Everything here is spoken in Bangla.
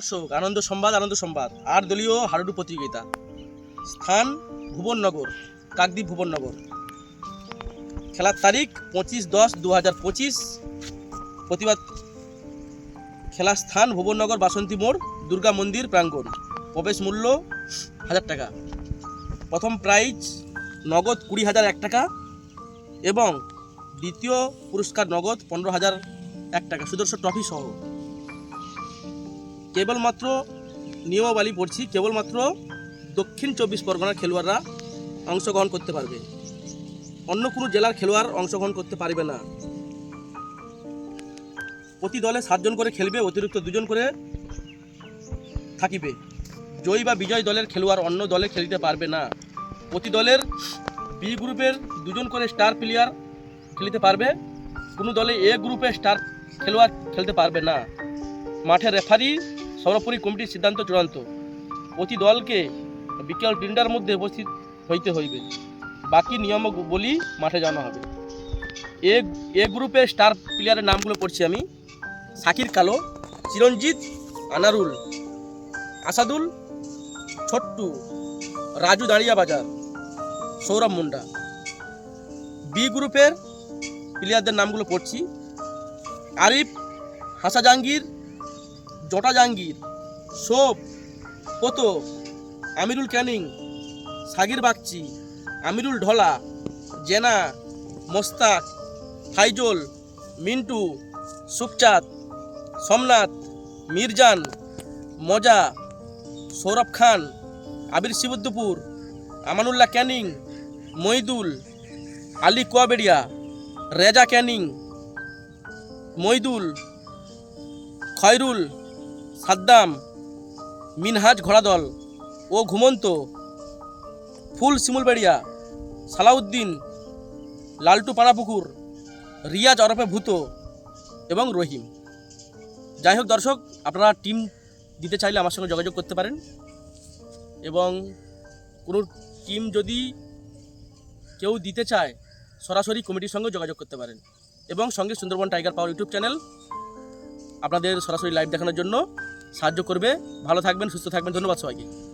দর্শক আনন্দ সংবাদ আনন্দ সংবাদ আর দলীয় হাডুডু প্রতিযোগিতা। স্থান, ভুবননগর, কাকদ্বীপ ভুবননগর। খেলার তারিখ পঁচিশ দশ দু হাজার পঁচিশ। প্রতিবাদ খেলার স্থান, ভুবননগর, বাসন্তী মোড়, দুর্গা মন্দির, প্রাঙ্গণ। প্রবেশ মূল্য হাজার টাকা। প্রথম প্রাইজ নগদ কুড়ি হাজার এক টাকা এবং দ্বিতীয় পুরস্কার নগদ পনেরো হাজার এক টাকা। সুদর্শন ট্রফি সহ। কেবলমাত্র নিয়মাবলী পড়ছি, কেবলমাত্র দক্ষিণ চব্বিশ পরগনার খেলোয়াড়রা অংশগ্রহণ করতে পারবে। অন্য কোনো জেলার খেলোয়াড় অংশগ্রহণ করতে পারবে না। প্রতি দলে সাতজন করে খেলবে, অতিরিক্ত দুজন করে থাকিবে। জয়ী বা বিজয় দলের খেলোয়াড় অন্য দলে খেলতে পারবে না। প্রতি দলের বি গ্রুপের দুজন করে স্টার প্লেয়ার খেলতে পারবে। কোনো দলে এ গ্রুপের স্টার খেলোয়াড় খেলতে পারবে না। মাঠে রেফারি সর্বোপরি কমিটির সিদ্ধান্ত চূড়ান্ত। প্রতি দলকে বিকেল তিনটার মধ্যে উপস্থিত হইতে হইবে। বাকি নিয়ম বলি মাঠে জানা হবে। এ এ গ্রুপের স্টার প্লেয়ারের নামগুলো পড়ছি আমি। সাকির কালো, চিরঞ্জিত, আনারুল, আসাদুল, ছোট্টু, রাজু দাঁড়িয়া বাজার সৌরভ মুন্ডা। বি গ্রুপের প্লেয়ারদের নামগুলো পড়ছি। আরিফ হাসা জাহাঙ্গীর জটা জাহাঙ্গীর সোপ পোতো, আমিরুল ক্যানিং, সাগির বাগচি, আমিরুল ঢলা, জেনা, মোস্তাক, ফাইজল, মিন্টু সুপচাঁদ সোমনাথ, মিরজান, মজা, সৌরভ খান, আবির শিবুদ্দপুর, আমানুল্লাহ ক্যানিং, মইদুল, আলী কোয়াবেড়িয়া, রেজা ক্যানিং, মইদুল, খয়রুল সাদ্দাম, মিনহাজ ঘোড়াদল, ও ঘুমন্ত, ফুল শিমুলবেড়িয়া, সালাউদ্দিন, লালটু পানাপুকুর, রিয়াজ ওরফে ভূত এবং রহিম। যাই হোক দর্শক, আপনারা টিম দিতে চাইলে আমার সঙ্গে যোগাযোগ করতে পারেন এবং কোনো টিম যদি কেউ দিতে চায়, সরাসরি কমিটির সঙ্গে যোগাযোগ করতে পারেন এবং সঙ্গে Sundarban tiger power YouTube channel, আপনাদের সরাসরি লাইভ দেখানোর জন্য সাহায্য করবে। ভালো থাকবেন সুস্থ থাকবেন। ধন্যবাদ সবাইকে।